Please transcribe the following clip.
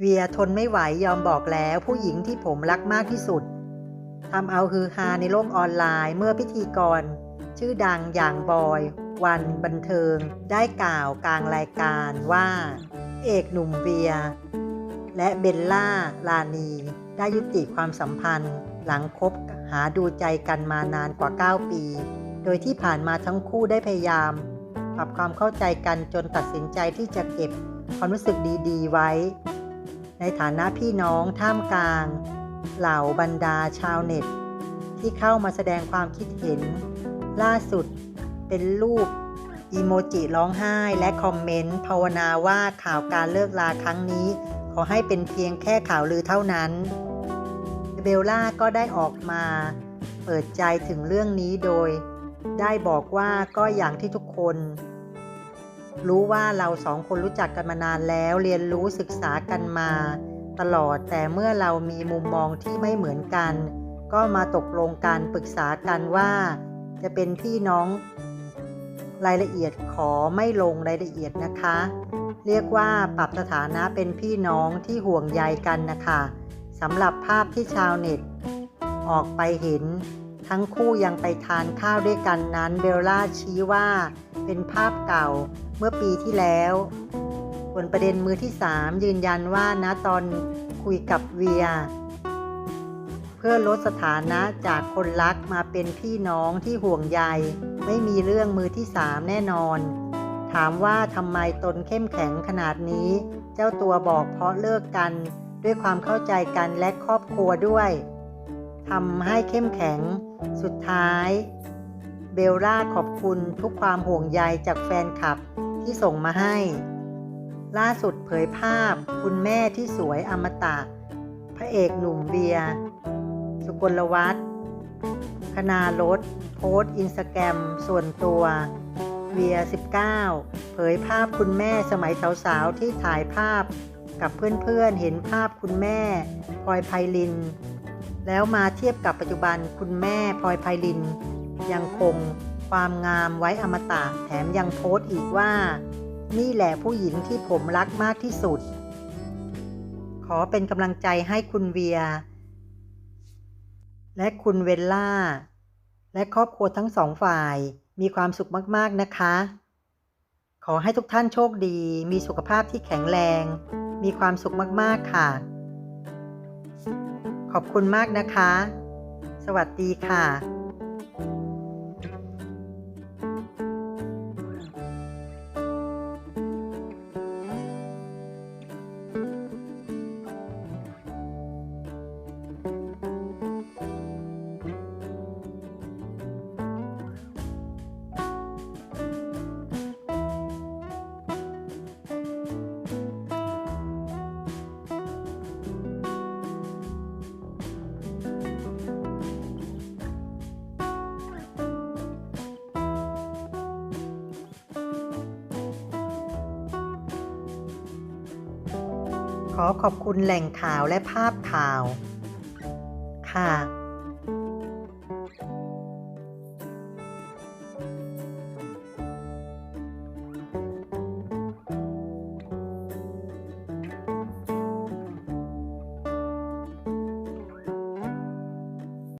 เวียทนไม่ไหวยอมบอกแล้วผู้หญิงที่ผมรักมากที่สุดทำเอาฮือฮาในโลกออนไลน์เมื่อพิธีกร ชื่อดังอย่างบอย วันบันเทิง ได้กล่าวกลางรายการว่า เอกหนุ่มเวีย และเบลล่าลานี ได้ยุติความสัมพันธ์ หลังคบหาดูใจกันมานานกว่า 9 ปี โดยที่ผ่านมาทั้งคู่ได้พยายามปรับความเข้าใจกันจนตัดสินใจที่จะเก็บความรู้สึกดี ๆ ไว้ ในฐานะพี่น้องท่ามกลาง เหล่าบรรดาชาวเน็ต ที่เข้ามาแสดงความคิดเห็น ล่าสุดเป็นรูปอีโมจิร้องไห้และคอมเมนต์ภาวนาว่าข่าวการเลิกลาครั้งนี้ ขอให้เป็นเพียงแค่ข่าวลือเท่านั้น เบลล่าก็ได้ออกมา เปิดใจถึงเรื่องนี้โดย ได้บอกว่าก็อย่างที่ทุกคน รู้ว่าเราสองคนรู้จักกันมานานแล้ว เรียนรู้ศึกษากันมาตลอด แต่เมื่อเรามีมุมมองที่ไม่เหมือนกัน ก็มาตกลงการปรึกษากันว่า จะเป็นพี่น้อง รายละเอียดขอไม่ลงรายละเอียดนะคะ เรียกว่าปรับสถานะเป็นพี่น้องที่ห่วงใยกันนะคะสำหรับภาพที่ชาวเน็ต ออกไปเห็น ทั้งคู่ยังไปทานข้าวด้วยกันนั้นเบลล่าชี้ว่าเป็นภาพเก่า เมื่อปีที่แล้ว ส่วนประเด็นมือที่ 3 ยืนยันว่านะตอนคุยกับเวีย เพื่อลดสถานะจากคนรักมาเป็นพี่น้องที่ห่วงใย ไม่มีเรื่องมือที่ 3 แน่นอน ถามว่าทำไมตนเข้มแข็งขนาดนี้ เจ้าตัวบอกเพราะเลิกกันด้วยความเข้าใจกันและครอบครัวด้วยทำให้เข้มแข็งสุดท้าย เบลล่าขอบคุณทุกความห่วงใยจากแฟนคลับ ที่ส่งมาให้ ล่าสุดเผยภาพคุณแม่ที่สวยอมตะ พระเอกหนุ่มเบียสุกลวัฒน์คณารถโพสต์อินสตาแกรมส่วนตัวเวีย19 เผยภาพคุณแม่สมัยสาวๆ ที่ถ่ายภาพกับเพื่อนๆ เห็นภาพคุณแม่พลอยไพลิน แล้วมาเทียบกับปัจจุบันคุณแม่พลอยไพลิน ยังคง ความงามไว้อมตะแถมยังโพสต์อีกว่า นี่แหละผู้หญิงที่ผมรักมากที่สุด ขอเป็นกำลังใจให้คุณเวีย และคุณเวลล่า และครอบครัวทั้งสองฝ่ายมีความสุขมากๆนะคะ ขอให้ทุกท่านโชคดี มีสุขภาพที่แข็งแรง มีความสุขมากๆค่ะ ขอบคุณมากนะคะ สวัสดีค่ะ ขอขอบคุณแหล่งข่าวและภาพข่าว ค่ะ